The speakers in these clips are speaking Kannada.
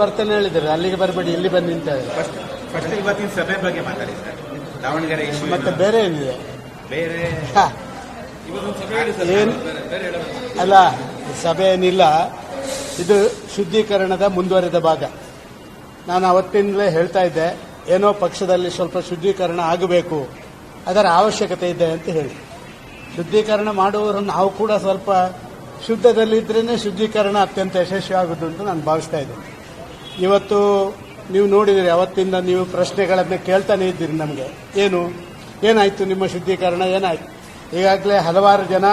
ಬರ್ತೇನೆ ಹೇಳಿದ್ದಾರೆ. ಅಲ್ಲಿಗೆ ಬರಬೇಡಿ ಇಲ್ಲಿ ಬಂದು ನಿಂತ ಫಸ್ಟ್ ಇವತ್ತಿನ ಸಭೆ ಬಗ್ಗೆ ಮಾತಾಡಿ ಸರ್ ದಾವಣಗೆರೆ ಇಶ್ಯೂ ಮತ್ತೆ ಬೇರೆ ಏನಿದೆ? ಬೇರೆ ಹ. ಏನ್? ಅಲ್ಲ ಸಭೆ ಏನಿಲ್ಲ. ಇದು ಶುದ್ಧೀಕರಣದ ಮುಂದುವರೆದ ಭಾಗ. ನಾನು ಅವತ್ತಿಂದಲೇ ಹೇಳ್ತಾ ಇದ್ದೆ ಏನೋ ಪಕ್ಷದಲ್ಲಿ ಸ್ವಲ್ಪ ಶುದ್ಧೀಕರಣ ಆಗಬೇಕು. ಅದರ ಅವಶ್ಯಕತೆ ಇದೆ ಅಂತ ಹೇಳಿ. ಶುದ್ಧೀಕರಣ ಮಾಡುವವರು ನಾವು ಕೂಡ ಸ್ವಲ್ಪ ಶುದ್ಧದಲ್ಲಿದ್ರೇ ಶುದ್ಧೀಕರಣ ಅತ್ಯಂತ ಯಶಸ್ವಿ ಆಗುವುದು ಅಂತ ನಾನು ಭಾವಿಸ್ತಾ ಇದ್ದೇನೆ. ಇವತ್ತು ನೀವು ನೋಡಿದಿರಿ ಅವತ್ತಿಂದ ನೀವು ಪ್ರಶ್ನೆಗಳನ್ನು ಕೇಳ್ತಾನೆ ಇದ್ದೀರಿ ನಮಗೆ. ಏನು? ಏನಾಯ್ತು ನಿಮ್ಮ ಶುದ್ಧೀಕರಣ? ಏನಾಯ್ತು? ಈಗಾಗಲೇ ಹಲವಾರು ಜನ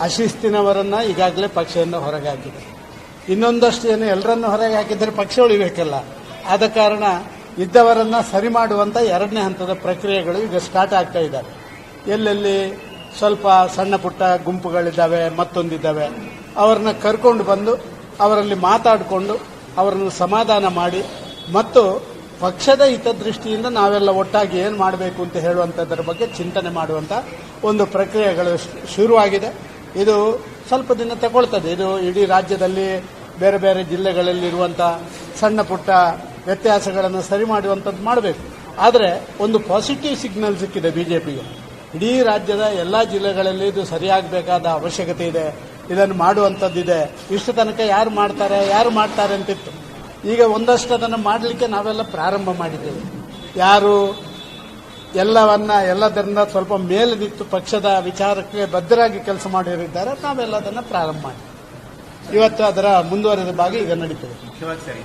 ಅಶಿಸ್ತಿನವರನ್ನ ಈಗಾಗಲೇ ಪಕ್ಷದಿಂದ ಹೊರಗೆ ಹಾಕಿದೆ ಇನ್ನೊಂದಷ್ಟು ಜನ ಎಲ್ಲರನ್ನು ಹೊರಗೆ ಹಾಕಿದರೆ ಪಕ್ಷ ಉಳಿಬೇಕಲ್ಲ. ಆದ ಕಾರಣ ಇದ್ದವರನ್ನ ಸರಿ ಮಾಡುವಂತ ಎರಡನೇ ಹಂತದ ಪ್ರಕ್ರಿಯೆಗಳು ಈಗ ಸ್ಟಾರ್ಟ್ ಆಗ್ತಾ ಇದ್ದಾವೆ. ಎಲ್ಲೆಲ್ಲಿ ಸ್ವಲ್ಪ ಸಣ್ಣ ಪುಟ್ಟ ಗುಂಪುಗಳಿದ್ದಾವೆ, ಮತ್ತೊಂದಿದ್ದಾವೆ, ಅವರನ್ನ ಕರ್ಕೊಂಡು ಬಂದು ಅವರಲ್ಲಿ ಮಾತಾಡಿಕೊಂಡು ಅವರನ್ನು ಸಮಾಧಾನ ಮಾಡಿ ಮತ್ತು ಪಕ್ಷದ ಹಿತದೃಷ್ಟಿಯಿಂದ ನಾವೆಲ್ಲ ಒಟ್ಟಾಗಿ ಏನು ಮಾಡಬೇಕು ಅಂತ ಹೇಳುವಂಥದ್ರ ಬಗ್ಗೆ ಚಿಂತನೆ ಮಾಡುವಂಥ ಒಂದು ಪ್ರಕ್ರಿಯೆಗಳು ಶುರುವಾಗಿದೆ. ಇದು ಸ್ವಲ್ಪ ದಿನ ತಗೊಳ್ತದೆ. ಇದು ಇಡೀ ರಾಜ್ಯದಲ್ಲಿ ಬೇರೆ ಬೇರೆ ಜಿಲ್ಲೆಗಳಲ್ಲಿ ಇರುವಂತ ಸಣ್ಣ ಪುಟ್ಟ ವ್ಯತ್ಯಾಸಗಳನ್ನು ಸರಿ ಮಾಡುವಂಥದ್ದು ಮಾಡಬೇಕು. ಆದರೆ ಒಂದು ಪಾಸಿಟಿವ್ ಸಿಗ್ನಲ್ ಸಿಕ್ಕಿದೆ ಬಿಜೆಪಿಗೆ. ಇಡೀ ರಾಜ್ಯದ ಎಲ್ಲ ಜಿಲ್ಲೆಗಳಲ್ಲಿ ಇದು ಸರಿಯಾಗಬೇಕಾದ ಅವಶ್ಯಕತೆ ಇದೆ. ಇದನ್ನು ಮಾಡುವಂಥದ್ದಿದೆ. ಇಷ್ಟು ತನಕ ಯಾರು ಮಾಡ್ತಾರೆ ಯಾರು ಮಾಡ್ತಾರೆ ಅಂತಿತ್ತು. ಈಗ ಒಂದಷ್ಟು ಅದನ್ನು ಮಾಡಲಿಕ್ಕೆ ನಾವೆಲ್ಲ ಪ್ರಾರಂಭ ಮಾಡಿದ್ದೇವೆ. ಯಾರು ಎಲ್ಲವನ್ನ, ಎಲ್ಲದರಿಂದ ಸ್ವಲ್ಪ ಮೇಲೆ ಪಕ್ಷದ ವಿಚಾರಕ್ಕೆ ಬದ್ಧರಾಗಿ ಕೆಲಸ ಮಾಡಿರಿದ್ದಾರೆ ನಾವೆಲ್ಲ ಅದನ್ನು ಪ್ರಾರಂಭ ಮಾಡಿ ಇವತ್ತು ಅದರ ಮುಂದುವರೆದ ಭಾಗ ಈಗ ನಡೀತದೆ.